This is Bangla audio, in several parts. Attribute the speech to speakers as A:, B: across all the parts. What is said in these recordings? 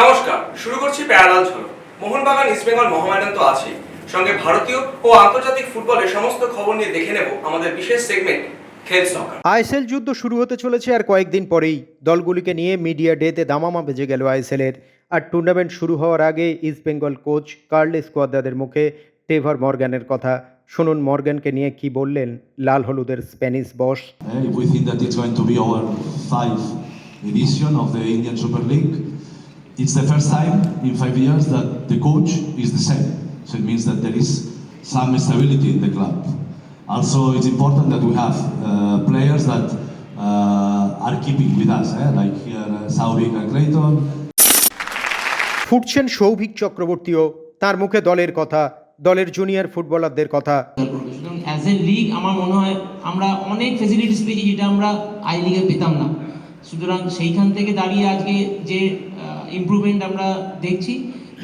A: নমস্কার, শুরু করছি প্যারালাল ঝলক মোহনবাগান ইস্টবেঙ্গল তো আছেই। সঙ্গে ভারতীয় ও আন্তর্জাতিক ফুটবলের সমস্ত খবর নিয়ে দেখে নেব আমাদের বিশেষ সেগমেন্ট
B: আইএসএল যুদ্ধ শুরু হতে চলেছে আর কয়েকদিন পরেই। দলগুলিকে নিয়ে মিডিয়া ডেতে দামামা বেজে গেল আইএসএলের। আর টুর্নামেন্ট শুরু হওয়ার আগে ইস্টবেঙ্গল কোচ কার্লেস কোয়াদ্রাদের মুখে টেভার মর্গ্যানের কথা। শুনুন মর্গ্যানকে নিয়ে কি বললেন লাল হলুদের Spanish boss
C: Eh, edition of the Indian Super League. It's the first time in five years that the coach is the same. So it means that there is some stability in the club. Also, it's important that we have uh, players that uh, are keeping with us, eh? like here, uh, Sauvik and Clayton,
B: ফুটছেন সৌভিক চক্রবর্তীও তার মুখে দলের কথা দলের জুনিয়র ফুটবলারদের কথা।
D: অ্যাজ এ লিগ আমার মনে হয় আমরা অনেক ফেসিলিটিস পেয়েছি যেটা আমরা আই লিগে পেতাম না। সুতরাং সেইখান থেকে দাঁড়িয়ে আজকে যে ইমপ্রুভমেন্ট আমরা দেখছি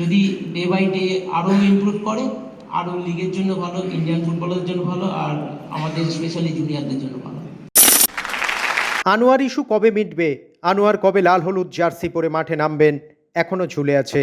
D: যদি ডে বাই ডে আরও ইমপ্রুভ করে আরও লিগের জন্য ভালো ইন্ডিয়ান ফুটবলারদের জন্য ভালো আর আমাদের স্পেশালি জুনিয়রদের জন্য ভালো।
B: আনোয়ার ইস্যু কবে মিটবে? আনোয়ার কবে লাল হলুদ জার্সি পরে মাঠে নামবেন? এখনও ঝুলে আছে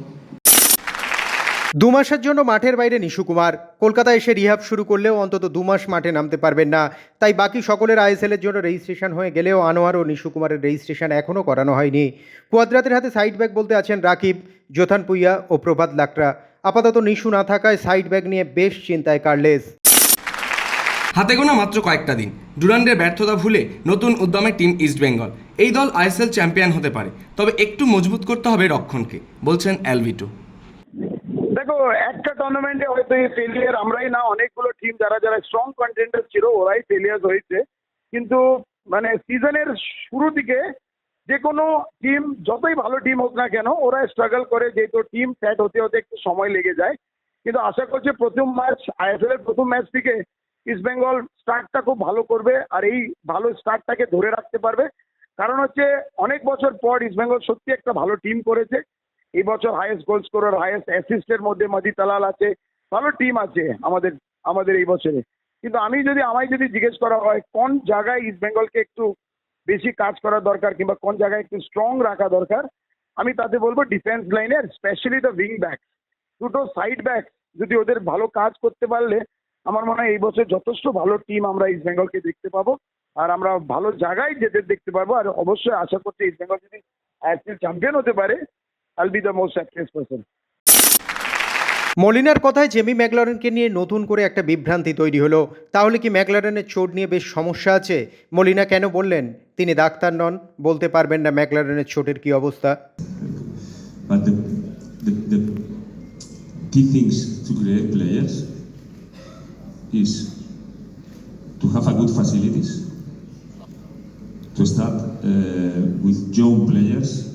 B: দু মাসের জন্য মাঠের বাইরে নিশু কুমার। কলকাতায় এসে রিহাব শুরু করলেও অন্তত দু মাস মাঠে নামতে পারবেন না। তাই বাকি সকলের আইএসএল এর জন্য রেজিস্ট্রেশন হয়ে গেলেও আনোয়ার ও নিশু কুমারের রেজিস্ট্রেশন এখনও করানো হয়নি। কুয়াদ্রাতের হাতে সাইড ব্যাগ বলতে আছেন রাকিব, জোথান পুইয়া ও প্রভাত লাকড়া। আপাতত নিশু না থাকায় সাইড ব্যাগ নিয়ে বেশ চিন্তায় কার্লেস
A: হাতে গোনা মাত্র কয়েকটা দিন। ডুরান্ডের ব্যর্থতা ভুলে নতুন উদ্যমে টিম ইস্টবেঙ্গল এই দল আইএসএল চ্যাম্পিয়ন হতে পারে, তবে একটু মজবুত করতে হবে রক্ষণকে, বলছেন অ্যালভিটো
E: একটা টুর্নামেন্টে হয়তো এই ফেলিয়ার আমরাই না, অনেকগুলো টিম যারা যারা স্ট্রং কন্টেন্ডার ছিল, ওরাই ফেলিয়ার হয়েছে। কিন্তু মানে সিজনের শুরু দিকে যে কোনো টিম যতই ভালো টিম হোক না কেন, ওরা স্ট্রাগল করে যেহেতু টিম সেট হতে হতে একটু সময় লেগে যায়। কিন্তু আশা করছি প্রথম ম্যাচ আইএসএল এর প্রথম ম্যাচ থেকে ইস্ট বেঙ্গল স্টার্টটা খুব ভালো করবে আর এই ভালো স্টার্টটাকে ধরে রাখতে পারবে। কারণ হচ্ছে, অনেক বছর পর ইস্ট বেঙ্গল সত্যি একটা ভালো টিম করেছে। এই বছর হাইয়েস্ট গোল স্কোরার হাইয়েস্ট অ্যাসিস্টের মধ্যে মাদি তালাল আছে। ভালো টিম আছে আমাদের আমাদের এই বছরে। কিন্তু আমি যদি, আমায় যদি জিজ্ঞেস করা হয়, কোন জায়গায় ইস্ট বেঙ্গলকে একটু বেশি কাজ করা দরকার কিংবা কোন জায়গায় একটু স্ট্রং রাখা দরকার, আমি তাতে বলব ডিফেন্স লাইনের স্পেশালি দ্য উইং ব্যাক দুটো সাইড ব্যাক যদি ওদের ভালো কাজ করতে পারলে, আমার মনে হয় এই বছর যথেষ্ট ভালো টিম আমরা ইস্ট বেঙ্গলকে দেখতে পাবো। আর আমরা ভালো জায়গায় যেতে দেখতে পারব, আর অবশ্যই আশা করছি ইস্ট বেঙ্গল যদি চ্যাম্পিয়ন হতে পারে be the most happiest person
B: মলিনার কথায় জেমি ম্যাকলারেনকে নিয়ে নতুন করে একটা বিভ্রান্তি তৈরি হলো। তাহলে কি ম্যাকলারেনের চোট নিয়ে বেশ সমস্যা আছে? মলিনা কেন বললেন? তিনি ডাক্তার নন বলতে পারবেন না ম্যাকলারেনের চোটের কি অবস্থা।
F: But the, the, the key things to create players is to have a good facilities, to start uh, with young players,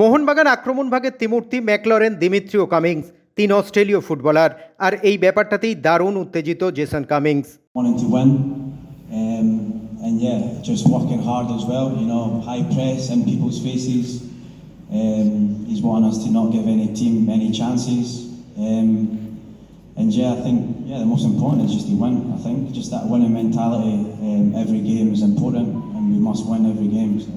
B: Mohun Bagan আক্রমণ ভাগের তিমূর্তি ম্যাকলরেন দিমিত্রিও কামিংস তিন অস্ট্রেলীয় ফুটবলার আর এই ব্যাপারটাতেই দারুণ উত্তেজিত Jason Cummings
G: wanting to win. Um, and yeah, just working hard as well, you know, high press in people's faces. Um, he's wanting us to not give any team any chances. Um, and yeah, I think, yeah, the most important is just to win. I think just that winning mentality, um, every game is important and we must win every game. So.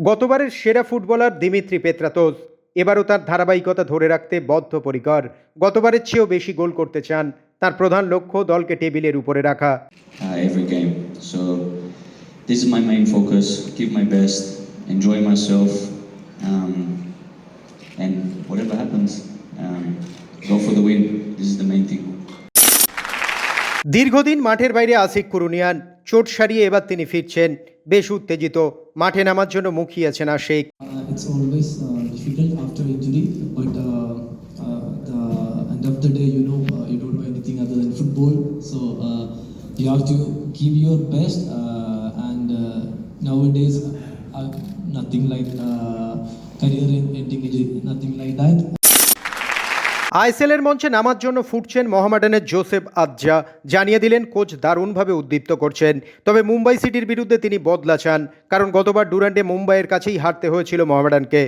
B: গতবারের সেরা ফুটবলার দিমিত্রি পেত্রাতোস এবারও তার ধারাবাহিকতা ধরে রাখতে বদ্ধপরিকর গতবারের চেয়েও বেশি গোল করতে চান তার প্রধান লক্ষ্য দলকে টেবিলের উপরে রাখা
H: uh, every game. So this is my main focus. Give my best, enjoy myself, um, and whatever happens, um, go for the win. This is the main thing.
B: দীর্ঘদিন মাঠের বাইরে আসিক কুরুনিয়ান চোট সারিয়ে এবার তিনি ফিরছেন বেশ উত্তেজিত মাঠে নামার জন্য মুখিয়ে আছেন Ashiq
I: Uh, uh, uh, uh, you uh, uh, have to give your best, uh, and uh, nowadays, uh, nothing like uh, career ending nothing like that.
B: আইসেলের মঞ্চে নামার জন্য ফুটছেন মহামেডানের জোসেফ আজ্জা। জানিয়ে দিলেন, কোচ দারুণভাবে উদ্দীপ্ত করছেন। তবে মুম্বাই সিটির বিরুদ্ধে তিনি বদলা চান, কারণ গতবার ডুরান্ডে মুম্বাইয়ের কাছেই হারতে হয়েছিল মহামেডানকে।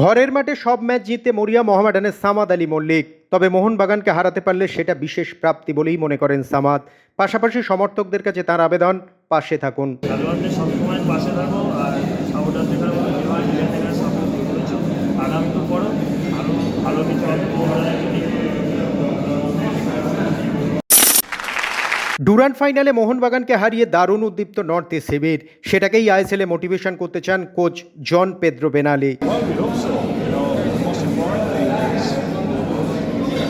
B: ঘরের মাঠে সব ম্যাচ জিতে মরিয়া মোহামেডানের সামাদ আলী মল্লিক। তবে মোহনবাগানকে হারাতে পারলে সেটা বিশেষ প্রাপ্তি বলেই মনে করেন সামাদ। পাশাপাশি সমর্থকদের কাছে তার আবেদন, পাশে থাকুন।
J: সবসময় পাশে থাকো আর সাপোর্টার দেখার মতো যেভাবে মিডিয়া থেকে সাপোর্ট করেছ আগামী তো করো আরও ভালো কিছু হবে মোহনবাগানের টিম
B: ডুরান্ড ফাইনালে মোহনবাগানকে হারিয়ে দারুণ উদ্দীপ্ত নর্থ ইস্ট শিবির। সেটাকেই আইএসএলে মোটিভেশন করতে চান coach Juan Pedro Benali
K: Well, we hope so. You know, the most important thing is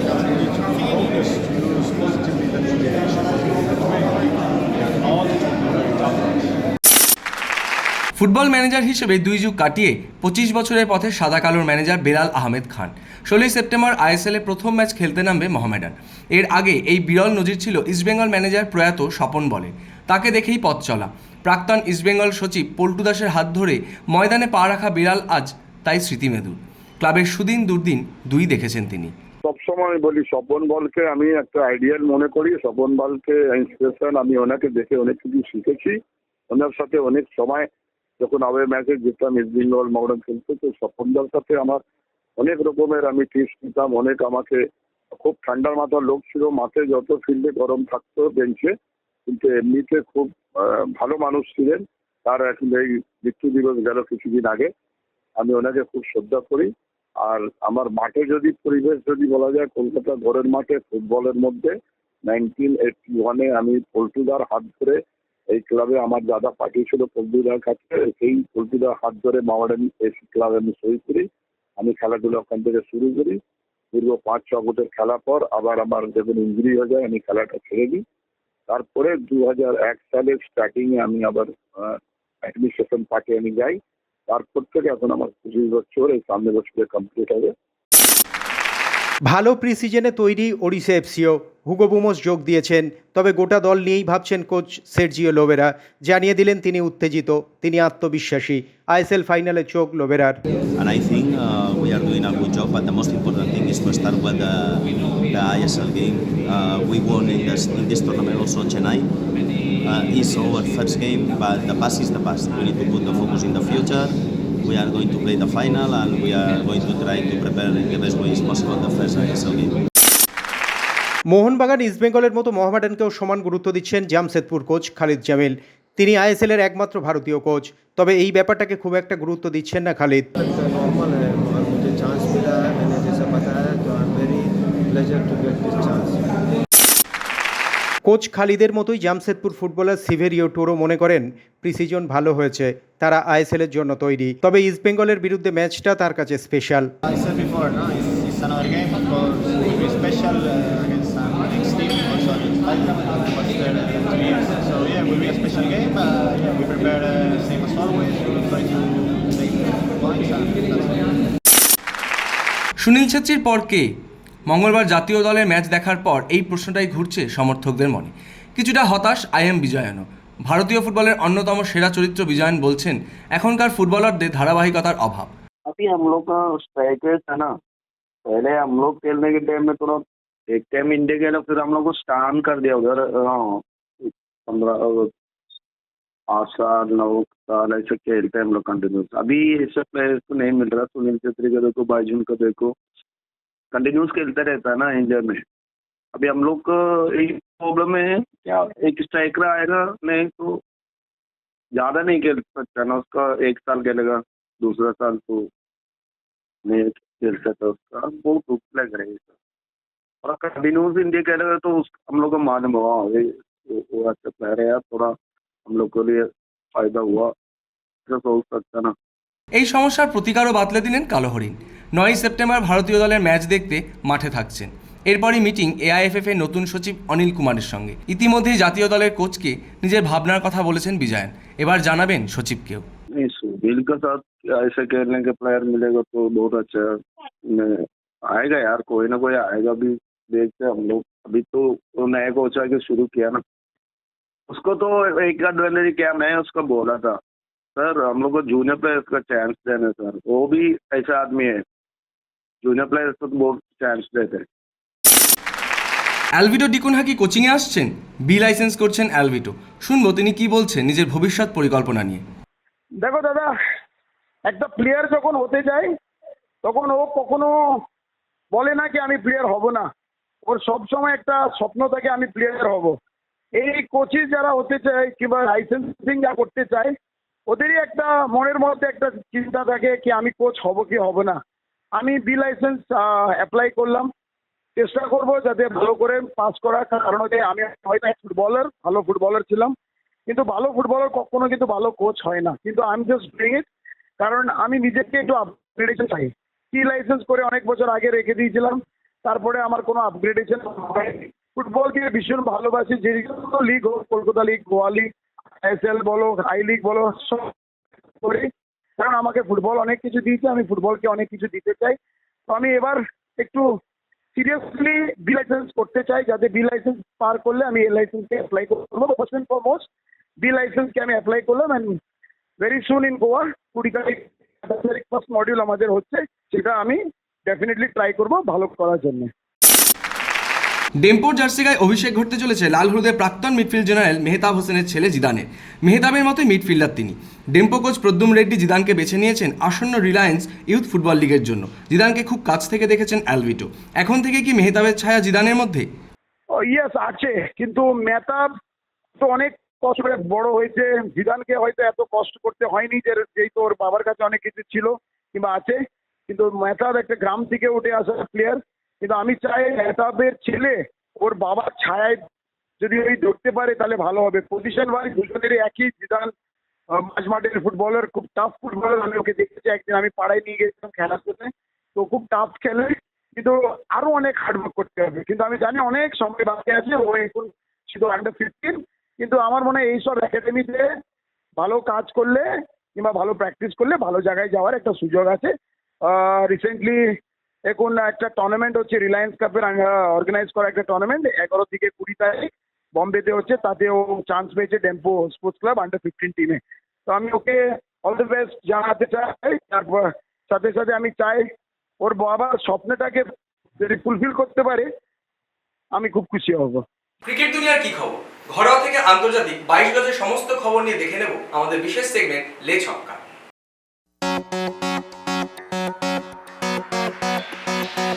K: that we need to focus to use positively the motivation that we need to win. And all the time we're very tough.
A: Football manager হিসেবে দুই যুগ কাটিয়ে পঁচিশ বছরের পথে সাদা কালোর ম্যানেজার বেলাল আহমেদ খান। ষোলোই সেপ্টেম্বর আইএসএলে প্রথম ম্যাচ খেলতে নামবে মোহামেডান। এর আগে এই বিরল নজির ছিল ইস্টবেঙ্গল ম্যানেজার প্রয়াত স্বপন বলে। তাকে দেখেই পথ চলা। প্রাক্তন ইস্টবেঙ্গল সচিব পল্টু দাসের হাত ধরে ময়দানে পা রাখা বিড়াল আজ তাই স্মৃতিমেদুর ক্লাবের সুদিন দুর্দিন দুই দেখেছেন তিনি।
L: সবসময় বলি, স্বপন বলকে আমি একটা আইডিয়াল মনে করি। স্বপন বলকে ইন্সপিরেশন আমি ওনাকে দেখে অনেক কিছু শিখেছি। ওনার সাথে অনেক সময় যখন আওয়ে ম্যাচে যেতাম ইস্ট বেঙ্গল মডার্ন খেলতে, তো স্বপনদার সাথে আমার অনেক রকমের আমি টিপস নিতাম অনেক আমাকে খুব ঠান্ডার মাথার লোক ছিল, মাঠে যত ফিল্ডে গরম থাকতো বেঞ্চে কিন্তু এমনিতে খুব ভালো মানুষ ছিলেন। তার এখন এই মৃত্যু দিবস গেল কিছুদিন আগে। আমি ওনাকে খুব শ্রদ্ধা করি। আর আমার মাঠে যদি, পরিবেশ যদি বলা যায় কলকাতা ঘরের মাঠে ফুটবলের মধ্যে নাইনটিন এইটটি ওয়ানে আমি পল্টুদার হাত ধরে এই ক্লাবে আমার দাদা পাঠিয়েছিল পল্টুদার কাছে, সেই পল্টুদার হাত ধরে মাওয়াডান এসি ক্লাবে আমি সই করি। আমি খেলাধুলা ওখান থেকে শুরু করি। দীর্ঘ পাঁচ, ছ বছর খেলা পর আবার আমার যখন ইঞ্জুরি হয়ে যায়, আমি খেলাটা ছেড়ে দিই। তারপরে দু হাজার এক সালের স্টার্টিংয়ে আমি আবার অ্যাডমিনিস্ট্রেশন পার্টি আমি যাই। তারপর থেকে এখন আমার পঁচিশ বছর এই সামনে বছরে কমপ্লিট হবে।
B: ভালো প্রিসিজনে তৈরি ওড়িশা এফসিও হুগো বুমোস যোগ দিয়েছেন তবে গোটা দল নিয়েই ভাবছেন কোচ সের্জিও লোবেরা জানিয়ে দিলেন তিনি উত্তেজিত তিনি আত্মবিশ্বাসী আইএসএল ফাইনালে চোখ লোবেরার
M: and I think uh, we are doing a good job. But the most important thing is to start with the, the ISL game. Uh, we won in this, in this tournament also Chennai. Uh, it's our first game, but the past is the past. We need to put the focus in the future. we are going to play the final and we are going to try to prepare in the best way possible the first and the game.
B: Mohun Bagan ইস্টবেঙ্গলের মতো মহামেডানকেও সমান গুরুত্ব দিচ্ছেন জামশেদপুর কোচ খালিদ জামিল। তিনি আইএসএল এর একমাত্র ভারতীয় কোচ। তবে এই ব্যাপারটাকে খুব একটা গুরুত্ব দিচ্ছেন না খালিদ।
K: চান্স
B: কোচ খালিদের মতোই জামশেদপুর ফুটবলার সিভেরিও টোরো মনে করেন প্রিসিজন ভালো হয়েছে তারা আইএসএল এর জন্য তৈরি। তবে ইস্ট বেঙ্গলের বিরুদ্ধে ম্যাচটা তার কাছে স্পেশাল।
A: সুনীল ছাত্রীর পর কে? মঙ্গলবার জাতীয় দলের ম্যাচ দেখার পর এই প্রশ্নটাই ঘুরছে সমর্থকদের মনে কিছুটা হতাশ আই এম বিজয়নও ভারতীয় ফুটবলের অন্যতম সেরা চরিত্র বিজয়ন বলছেন এখনকার ফুটবলারদের ধারাবাহিকতার অভাব
L: अभी हम लोग का स्ट्राइकर्स है ना पहले हम लोग खेलने के टाइम में थोड़ा एक टाइम इंडिया खेला फिर हम लोग को स्टान कर दिया उधर हाँ पंद्रह आठ साल नौ साल ऐसे खेलते हैं हम लोग कंटिन्यूस अभी ऐसे प्लेयर्स को नहीं मिल रहा सुनील छेत्री का देखो बाइजुन का देखो कंटिन्यूस खेलता रहता है ना इंडिया में अभी हम लोग का एक प्रॉब्लम है क्या एक स्ट्राइकर आएगा नहीं तो ज़्यादा नहीं खेल सकता ना उसका एक साल खेलेगा दूसरा साल तो नहीं खेल सकता उसका बहुत दुख लग रहा है इसका और कंटिन्यूस इंडिया खेलेगा तो उस हम लोग को मालूम हुआ ये वो- वो अच्छा प्लेयर है यार थोड़ा हम लोग के लिए फायदा हुआ ऐसा सोच सकता ना
A: এই সমস্যার প্রতিকারও বাতলে দিলেন কালো হরিণ নয়ই সেপ্টেম্বর ভারতীয় দলের ম্যাচ দেখতে মাঠে থাকছেন এরপরই মিটিং এআইএফএফ এর নতুন সচিব অনিল কুমারের সঙ্গে ইতিমধ্যেই জাতীয় দলের কোচকে নিজের ভাবনার কথা বলেছেন বিজয়ন এবার জানাবেন সচিবকেও
L: नहीं सुनील के साथ ऐसे खेलने के प्लेयर मिलेगा तो बहुत अच्छा है मैं
E: आएगा यार कोई ना कोई आएगा भी देखते हैं हम लोग अभी तो वो नए कोच आके शुरू किया ना उसको तो एक आध क्या मैं उसको बोला था सर हम लोग को जूनियर प्लेयर्स का चांस देना सर वो भी ऐसा आदमी है জুনিয়র প্লেয়ার তো বহুত চান্স পেয়েছে।
A: অ্যালভিটো কোচিং কোচিংয়ে আসছেন? বি লাইসেন্স করছেন অ্যালভিটো শুনব তিনি কি বলছেন নিজের ভবিষ্যৎ পরিকল্পনা নিয়ে?
E: দেখো দাদা একটা প্লেয়ার যখন হতে যায় তখন ও কখনো বলে না কি আমি প্লেয়ার হব না। ওর সবসময় একটা স্বপ্ন থাকে আমি প্লেয়ার হব। এই কোচিং যারা হতে চায় কিংবা লাইসেন্সিং যা করতে চায় ওদেরই একটা মনের মধ্যে একটা চিন্তা থাকে কি আমি কোচ হব কি হব না। আমি বি লাইসেন্স অ্যাপ্লাই করলাম। চেষ্টা করব যাতে ভালো করে পাস করা কারণ হচ্ছে আমি হয়তো ফুটবলার ভালো ফুটবলার ছিলাম। কিন্তু ভালো ফুটবলার কখনো কিন্তু ভালো কোচ হয় না। কিন্তু আমি জাস্ট ডুইং ইট কারণ আমি নিজেকে একটু আপগ্রেডেশন চাই। কি লাইসেন্স করে অনেক বছর আগে রেখে দিয়েছিলাম। তারপরে আমার কোনো আপগ্রেডেশন ফুটবলকে ভীষণ ভালোবাসি, যে লিগ হোক, Kolkata league Goa league S L বলো আই লিগ বলো, সব করি কারণ আমাকে ফুটবল অনেক কিছু দিয়েছে, আমি ফুটবলকে অনেক কিছু দিতে চাই। তো আমি এবার একটু সিরিয়াসলি বি লাইসেন্স করতে চাই, যাতে বি লাইসেন্স পার করলে আমি এ লাইসেন্সকে অ্যাপ্লাই করব। ফার্স্ট অ্যান্ড ফরমোস্ট বি লাইসেন্সকে আমি অ্যাপ্লাই করলাম and very soon in Goa কুড়ি তারিখ ফার্স্ট মডিউল আমাদের হচ্ছে, সেটা আমি ডেফিনেটলি ট্রাই করব ভালো করার জন্য।
A: ডেম্পোর জার্সি গায়ে অভিষেক ঘটতে চলেছে লাল হলুদের প্রাক্তন মিডফিল্ড জেনারেল মেহতাব হোসেনের ছেলে জিদানের। মেহতাবের মতোই মিডফিল্ডার তিনি। ডেম্পো কোচ প্রদ্যুম রেড্ডি জিদানকে বেছে নিয়েছেন আসন্ন রিলায়েন্স ইউথ ফুটবল লিগের জন্য। জিদানকে খুব কাছ থেকে দেখেছেন অ্যালভিটো। এখন থেকে কি মেহতাবের ছায়া জিদানের মধ্যে?
E: ইয়েস আছে। কিন্তু মেহতাব তো অনেক কষ্ট করে বড় হয়েছে। জিদানকে হয়তো এত কষ্ট করতে হয়নি যে, যেই তো ওর বাবার কাছে অনেক কিছু ছিল কিংবা আছে। কিন্তু মেহতাব একটা গ্রাম থেকে উঠে আসা প্লেয়ার কিন্তু আমি চাই মেহতাবের ছেলে ওর বাবার ছায়ায় যদি ওই ধরতে পারে তাহলে ভালো হবে। পজিশন ওয়াইজ দুজনেরই একই জিদান আহ, মাঝ মাঠের ফুটবলার খুব টাফ ফুটবলার আমি ওকে দেখেছি একদিন আমি পাড়ায় নিয়ে গেছিলাম খেলার জন্য তো খুব টাফ খেলে কিন্তু আরও অনেক হার্ডওয়ার্ক করতে হবে। কিন্তু আমি জানি অনেক সময় বাকি আছে ও এখন শুধু আন্ডার ফিফটিন কিন্তু আমার মনে হয় এইসব একাডেমিতে ভালো কাজ করলে কিংবা ভালো প্র্যাকটিস করলে ভালো জায়গায় যাওয়ার একটা সুযোগ আছে। রিসেন্টলি এখন একটা টুর্নামেন্ট হচ্ছে রিলায়েন্স কাপের অর্গানাইজ করা একটা টুর্নামেন্ট এগারো থেকে কুড়ি তারিখ বম্বেতে হচ্ছে তাতে ও চান্স পেয়েছে Dempo sports club under fifteen টিমে তো আমি ওকে অল দ্য বেস্ট জানাতে চাই, তারপর সাথে সাথে আমি চাই ওর বাবার স্বপ্নটাকে যদি ফুলফিল করতে পারে, আমি খুব খুশি হব।
A: ক্রিকেট দুনিয়ার কি খবর? ঘরোয়া থেকে আন্তর্জাতিক, বাইশ গজের সমস্ত খবর নিয়ে দেখে নেব আমাদের বিশেষ সেগমেন্ট লে ছক্কা।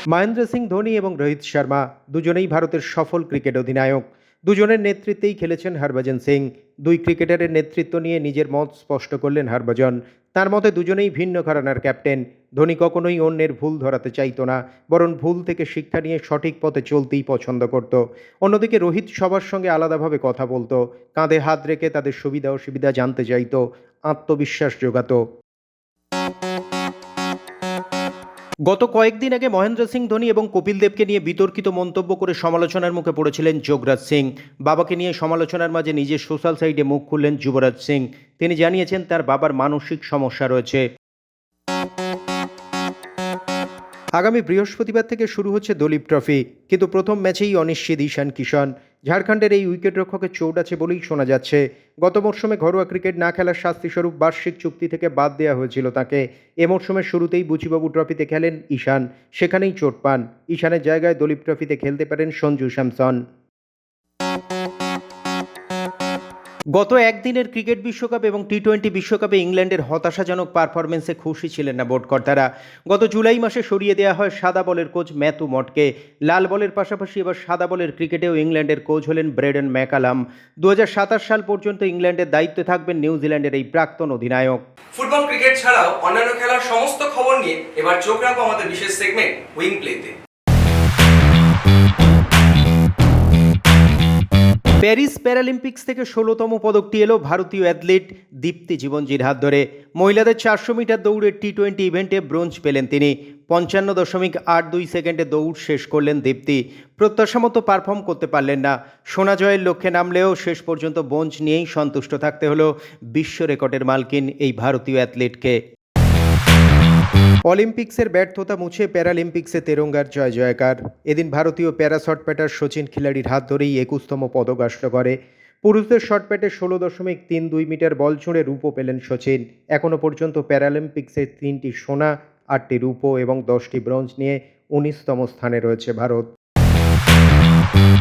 B: মহেন্দ্র সিং, ধোনি এবং রোহিত শর্মা দুজনেই ভারতের সফল ক্রিকেট অধিনায়ক। দুজনের নেতৃত্বেই খেলেছেন হরভজন সিং। দুই ক্রিকেটারের নেতৃত্ব নিয়ে নিজের মত স্পষ্ট করলেন হরভজন। তার মতে দুজনেই ভিন্ন ঘরানার ক্যাপ্টেন। ধোনি কখনোই অন্যের ভুল ধরাতে চাইতো না, বরং ভুল থেকে শিক্ষা নিয়ে সঠিক পথে চলতেই পছন্দ করত। অন্যদিকে রোহিত সবার সঙ্গে আলাদাভাবে কথা বলতো, কাঁধে হাত রেখে তাদের সুবিধা অসুবিধা জানতে চাইত, আত্মবিশ্বাস যোগাতো গত কয়েকদিন আগে মহেন্দ্র সিং ধোনি এবং কপিল দেবকে নিয়ে বিতর্কিত মন্তব্য করে সমালোচনার মুখে পড়েছিলেন যোগরাজ সিং। বাবাকে নিয়ে সমালোচনার মাঝে নিজের সোশ্যাল সাইটে মুখ খুললেন যুবরাজ সিং। তিনি জানিয়েছেন, তার বাবার মানসিক সমস্যা রয়েছে। আগামী বৃহস্পতিবার থেকে শুরু হচ্ছে দলীপ ট্রফি, কিন্তু প্রথম ম্যাচেই অনিশ্চিত ঈশান কিষণ। ঝাড়খণ্ডের এই উইকেটরক্ষকের চোট আছে বলেই শোনা যাচ্ছে। গত মরশুমে ঘরোয়া ক্রিকেট না খেলার শাস্তিস্বরূপ বার্ষিক চুক্তি থেকে বাদ দেওয়া হয়েছিল তাকে। এ মরশুমের শুরুতেই বুচিবাবু ট্রফিতে খেলেন ঈশান, সেখানেই চোট পান। ঈশানের জায়গায় দলীপ ট্রফিতে খেলতে পারেন সঞ্জু স্যামসন। গত একদিনের ক্রিকেট বিশ্বকাপ এবং টি টোয়েন্টি বিশ্বকাপে ইংল্যান্ডের হতাশাজনক পারফরমেন্সে খুশি ছিলেন না বোর্ডকর্তারা গত জুলাই মাসে সরিয়ে দেওয়া হয় সাদা বলের কোচ ম্যাথু মটকে। লাল বলের পাশাপাশি এবার সাদা বলের ক্রিকেটেও ইংল্যান্ডের কোচ হলেন ব্রেডন ম্যাকালাম। দু হাজার সাতাশ সাল পর্যন্ত ইংল্যান্ডের দায়িত্বে থাকবেন নিউজিল্যান্ডের এই প্রাক্তন অধিনায়ক।
A: ফুটবল ক্রিকেট ছাড়াও অন্যান্য খেলার সমস্ত খবর নিয়ে এবার চোখ রাখব আমাদের বিশেষ সেগমেন্ট উইং প্লেতে
B: প্যারিস প্যারালিম্পিক্স থেকে ষোলোতম পদকটি এলো ভারতীয় অ্যাথলিট দীপ্তি জীবনজির হাত ধরে। মহিলাদের চারশো মিটার দৌড়ের টি টোয়েন্টি ইভেন্টে ব্রোঞ্জ পেলেন তিনি। পঞ্চান্ন দশমিক আট দুই সেকেন্ডে দৌড় শেষ করলেন দীপ্তি। প্রত্যাশা মতো পারফর্ম করতে পারলেন না। সোনা জয়ের লক্ষ্যে নামলেও শেষ পর্যন্ত ব্রোঞ্জ নিয়েই সন্তুষ্ট থাকতে হলো বিশ্ব রেকর্ডের মালকিন এই ভারতীয় অ্যাথলিটকে। অলিম্পিক্সের ব্যর্থতা মুছে প্যারালিম্পিক্সে তেরঙ্গার জয় জয়কার। এদিন ভারতীয় প্যারা শটপ্যাটার সচিন খিলাড়ির হাত ধরেই একুশতম পদক আসলো করে পুরুষদের শটপ্যাটে ষোলো দশমিক তিন দুই মিটার বল ছুঁড়ে রূপো পেলেন সচিন। এখনও পর্যন্ত প্যারালিম্পিক্সে তিনটি সোনা, আটটি রূপো এবং দশটি ব্রোঞ্জ নিয়ে উনিশতম স্থানে রয়েছে ভারত।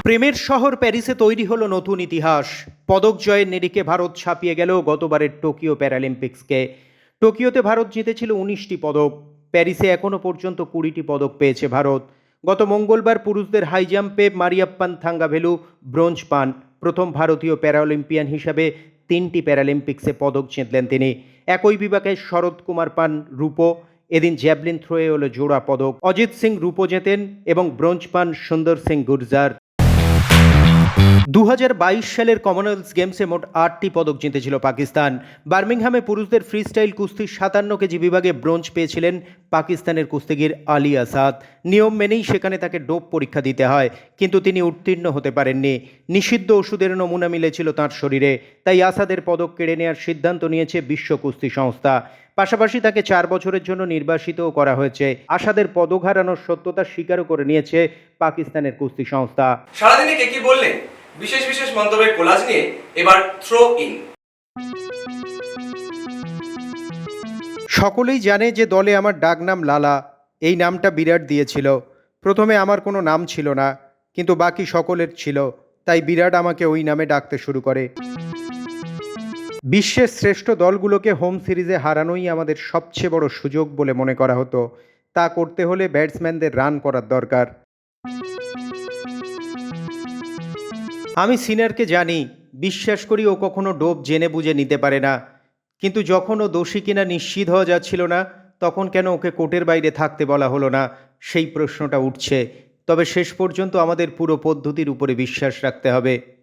B: প্রেমের শহর প্যারিসে তৈরি হলো নতুন ইতিহাস। পদক জয়ের নিরিখে ভারত ছাপিয়ে গেল গতবারের টোকিও প্যারালিম্পিক্সকে টোকিওতে ভারত জিতেছিল উনিশটি পদক। প্যারিসে এখনও পর্যন্ত কুড়িটি পদক পেয়েছে ভারত। গত মঙ্গলবার পুরুষদের হাই জাম্পে মারিয়াপ্পান থাঙ্গাভেলু ব্রোঞ্জ পান। প্রথম ভারতীয় প্যারালিম্পিয়ান হিসাবে তিনটি প্যারালিম্পিক্সে পদক জিতলেন তিনি। একই বিভাগে শরৎ কুমার পান রূপো, এদিন জ্যাভলিন থ্রোয়ে হলো জোড়া পদক। অজিত সিং রূপো জেতেন এবং ব্রোঞ্জ পান সুন্দর সিং গুর্জার। দু হাজার বাইশ সালের কমনওয়েলথ গেমসে মোট আটটি পদক জিতেছিল পাকিস্তান। বার্মিংহামে পুরুষদের ফ্রিস্টাইল কুস্তি সাতান্ন কেজি বিভাগে ব্রোঞ্জ পেয়েছিলেন পাকিস্তানের কুস্তিগির আলী আসাদ। নিয়ম মেনেই সেখানে তাকে ডোপ পরীক্ষা দিতে হয়, কিন্তু তিনি উত্তীর্ণ হতে পারেননি। নিষিদ্ধ ওষুধের নমুনা মিলেছিল তাঁর শরীরে, তাই আসাদের পদক কেড়ে নেওয়ার সিদ্ধান্ত নিয়েছে বিশ্ব কুস্তি সংস্থা। পাশাপাশি তাকে চার বছরের জন্য নির্বাসিতও করা হয়েছে। আসাদের পদক হারানোর সত্যতা স্বীকারও করে নিয়েছে পাকিস্তানের কুস্তি সংস্থা।
A: সারাদিনে কে কি বললেন বিশেষ বিশেষ মন্তব্যের কোলাজ নিয়ে এবার থ্রো ইন
B: সকলেই জানে যে দলে আমার ডাক নাম লালা, এই নামটা বিরাট দিয়েছিল। প্রথমে আমার কোনো নাম ছিল না, কিন্তু বাকি সকলের ছিল, তাই বিরাট আমাকে ওই নামে ডাকতে শুরু করে। বিশ্বের শ্রেষ্ঠ দলগুলোকে হোম সিরিজে হারানোই আমাদের সবচেয়ে বড় সুযোগ বলে মনে করা হতো। তা করতে হলে ব্যাটসম্যানদের রান করার দরকার। আমি সিনারকে জানি, বিশ্বাস করি ও কখনো ডোপ জেনে বুঝে নিতে পারে না। কিন্তু যখন ও দোষী কিনা নিশ্চিত হওয়া যাচ্ছিল না, তখন কেন ওকে কোর্টের বাইরে থাকতে বলা হলো না? সেই প্রশ্নটা উঠছে। তবে শেষ পর্যন্ত আমাদের পুরো পদ্ধতির উপরে বিশ্বাস রাখতে হবে।